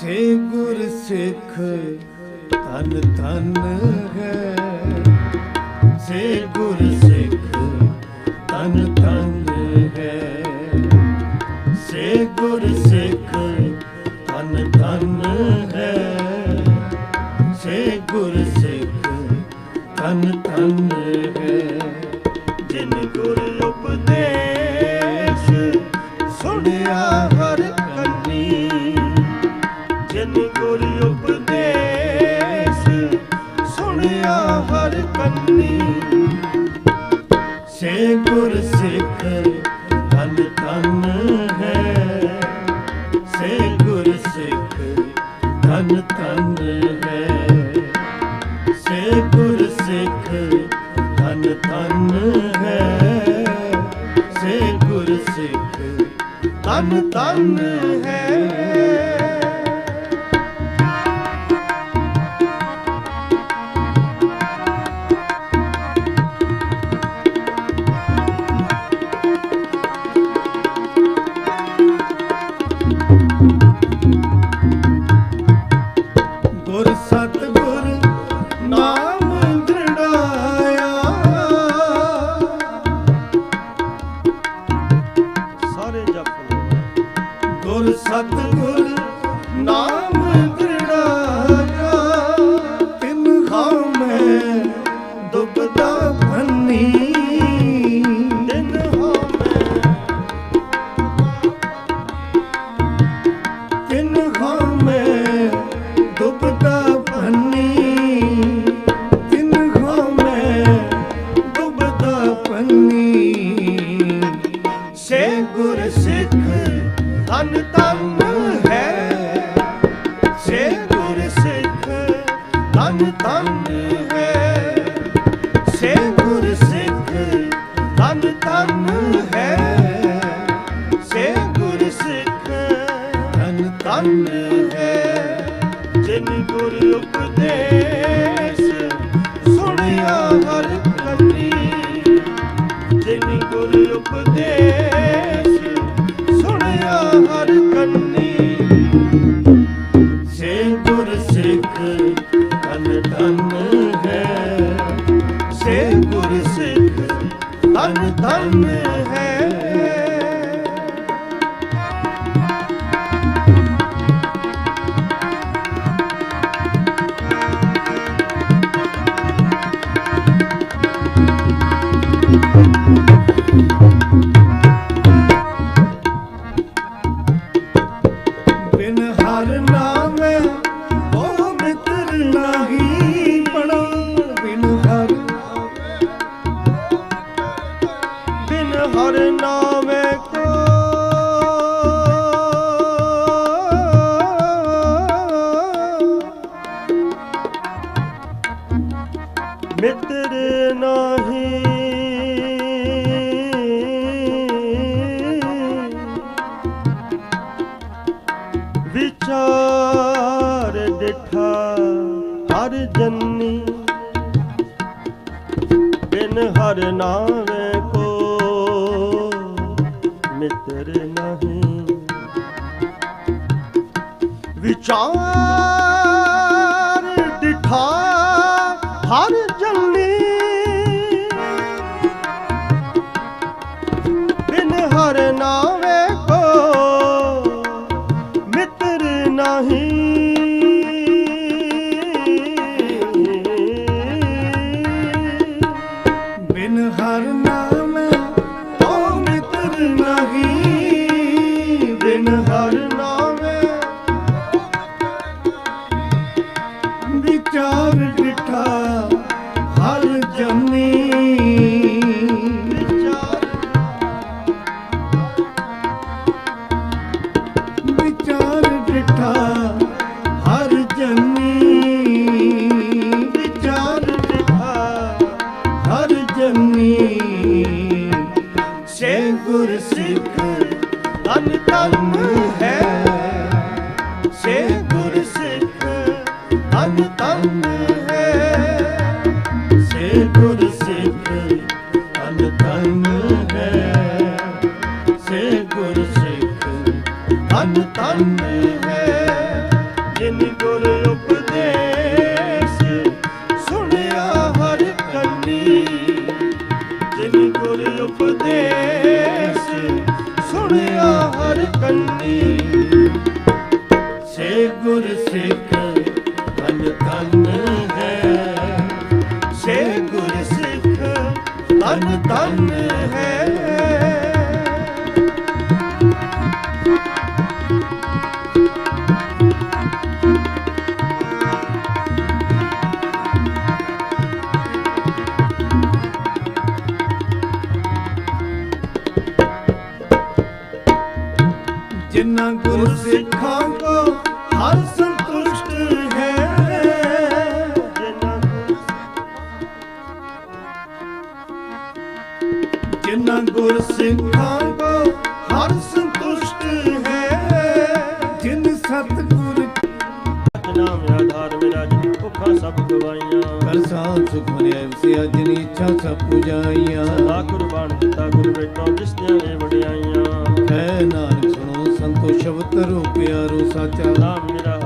ਸੇ ਗੁਰ ਸਿੱਖ ਧਨ ਧਨ ਹੈ। ਸੇ ਗੁਰ ਸਿੱਖ ਧਨ ਧਨ ਹੈ। ਸੇ ਗੁਰ ਸਿੱਖ ਧਨ ਧਨ ਹੈ। ਸੇ ਗੁਰ ਸਿੱਖ ਧਨ ਧਨ ਹੈ। ਜਿਨ ਗੁਰ ਸੁਣਿਆ ਹਰ ਕੰਨੀ, ਜਿਨ ਗੁਰ ਉਪਦੇਸ਼, ਸੁਣਿਆ ਹਰ ਕੰਨੀ। ਸੇ ਗੁਰ ਸਿੱਖ ਧਨ ਧਨ ਹੈ, ਸੇ ਗੁਰ ਸਿੱਖ ਧਨ ਧਨ ਹੈ। ਸੇ ਗੁਰ ਸਿੱਖ ਧਨ ਧਨ ਹੈ, ਸੇ ਗੁਰ ਸਿੱਖ ਧਨ ਧਨ ਹੈ। ਗੁਰ ਸਿੱਖ ਧਨ ਧਨ ਗੁਰ ਸਿੱਖ ਧਨ ਧਨ ਹੈ। ਸੇ ਗੁਰ ਸਿੱਖ ਧਨ ਧਨ ਹੈ। ਹਰ ਨਾਮੇ ਕੋ। ਮਿੱਤਰ ਨਾਹੀ। ਵਿਚਾਰ ਡਿਠਾ ਹਰ ਜੰਨੀ। ਬਿਨ ਹਰ ਨਾਮ ਵਿਚਾਰ ਡਿਠਾ ਹਰ ਜੰਨੀ ਬਿਨ ਹਰ ਨਾਵੇ ਕੋ ਮਿੱਤਰ ਨਹੀਂ। ਬਿਨ ਹਰ ਵਿਚਾਰ ਡਿਠਾ ਹਰ ਜਮਨੀ ਵਿਚਾਰ ਵਿਚਾਰ ਡਿਠਾ ਹਰ ਜਨੀ ਵਿਚਾਰ ਡਿਠਾ ਹਰ ਜਨੀ ਸੇ ਗੁਰ ਸਿੱਖ ਧਨ ਧਨ ਧਰਮ ਹੈ। ਸੇ ਗੁਰ ਸਿੱਖ ਤਨ ਜਿਨ੍ਹਾਂ ਗੁਰ ਸਿੱਖਾਂ ਕੋ ਹਰ ਸੰਤੁਸ਼ਟ ਹੈ। ਜਿਨ੍ਹਾਂ ਗੁਰ ਸਿੱਖਾਂ ਕੋ ਹਰ ਸੰਤੁਸ਼ਟ ਹੈ। ਜਿਨ ਸਤਿਗੁਰ ਨਾਮ ਆਧਾਰ ਮੇਰਾ ਜਿਨ ਭੁੱਖਾ ਸਭ ਗਵਾਈਆਂ ਕਰ ਸਾਥ ਸੁਖ ਮਨਿਆ ਵਸਿਆ ਜਿਨ ਇੱਛਾ ਸਭ ਪੁਜਾਈਆਂ। ਸਦਾ ਕੁਰਬਾਨ ਦਿੱਤਾ ਗੁਰ ਵੇਟੋ ਜਿਸ ਨੇ ਵਡਿਆਈਆਂ। ਹੈ ਨਾਨਕ ਸੁਣੋ ਸੰਤੋ ਸ਼ਬਦ ਰੂਪ ਪਿਆਰੋ ਸਾਚਾ। ਨਾਮ